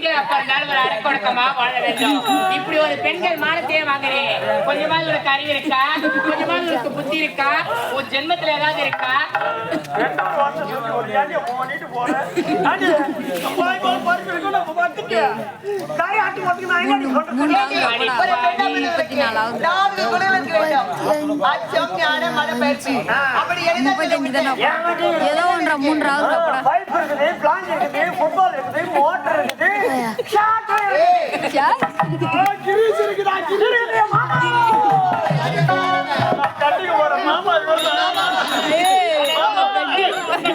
பிறந்தாலும் ஒரு அடக்கொடக்கமா வாழ வேண்டும். இப்படி ஒரு பெண்கள் மானத்தையே வாங்குறேன். கொஞ்சமாவது உனக்கு அறிவு இருக்கா? கொஞ்சமாவது உனக்கு புத்தி இருக்கா? உன் ஜென்மத்துல ஏதாவது இருக்கா? ஏதோ ஒன்றரை மூன்றாவது இருக்குது, ஃபுட்பால் இருக்குது, ஆ, கிரீஸ் இருக்குதா, கிரீஸ் மாமா? நான் கட்டிக்க போறேன், மாமா இவர்தான்.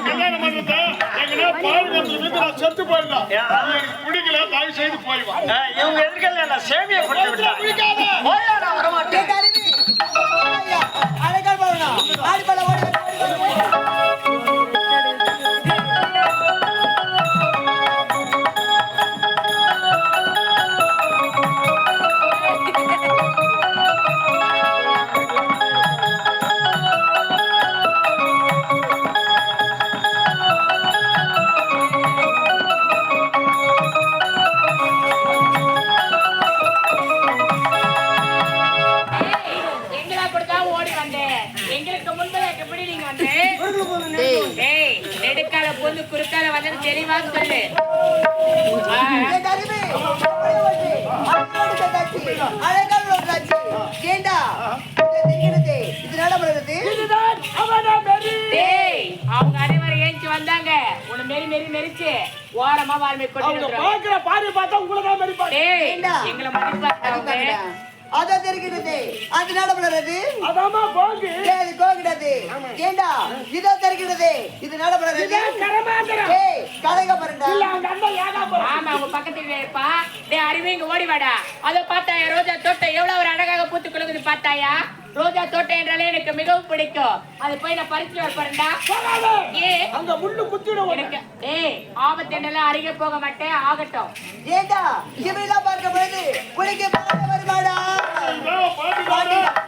கல்யாணம் பண்ணிட்டு எங்கனா பால் வந்து நான் செத்து போயிடலாம் எனக்கு பிடிக்கல தயவு செய்து போய் வா இவங்க எதிர்க்கல என்ன சேமியா போயா ஏய் நெடுக்கால பொண்ணு குறுக்கால வந்து தெளிவா சொல்லு. அவங்க அனைவரும் ஏஞ்சி வந்தாங்க. உன்னை மெரி மெரி மெரிச்சு ஓரமா வாழ்மை கொண்டு. பாக்குற பாரு பார்த்தா உங்களை தான் மதிப்பாங்க டேய் ஏண்டா? எங்களை மதிப்பாங்க அதான் தெரிகிறது அது நடப்படுகிறது அதாம்மா போங்கு. ஏய், கோகிடாது ஏண்டா? இதோ தெரிகிறது இது நடப்படுகிறது கரமாந்திரம். ஏய் கலைக பாருண்டா இல்ல அவங்க அண்ணன் ஏகா போறோம் ஆமா உங்க பக்கத்துல இருப்பா டேய் அறிவு இங்க ஓடி வாடா. அத பார்த்தாயா ரோஜா தோட்டம் எவ்வளவு ஒரு அழகாக பூத்து குலுங்குது பார்த்தாயா? ரோஜா தோட்டம் என்றாலே எனக்கு மிகவும் பிடிக்கும். அது போய் நான் பறிச்சு வரப்பறேன்டா ஏ அங்க முள்ளு குத்திடும் எனக்கு ஏய் ஆபத்து என்றெல்லாம் அருகே போக மாட்டேன் ஆகட்டும். ஏண்டா? இப்படிலாம் பார்க்க பொழுது குளிக்க வருமாடா. பாட்டு பாண்டியா. போட்டு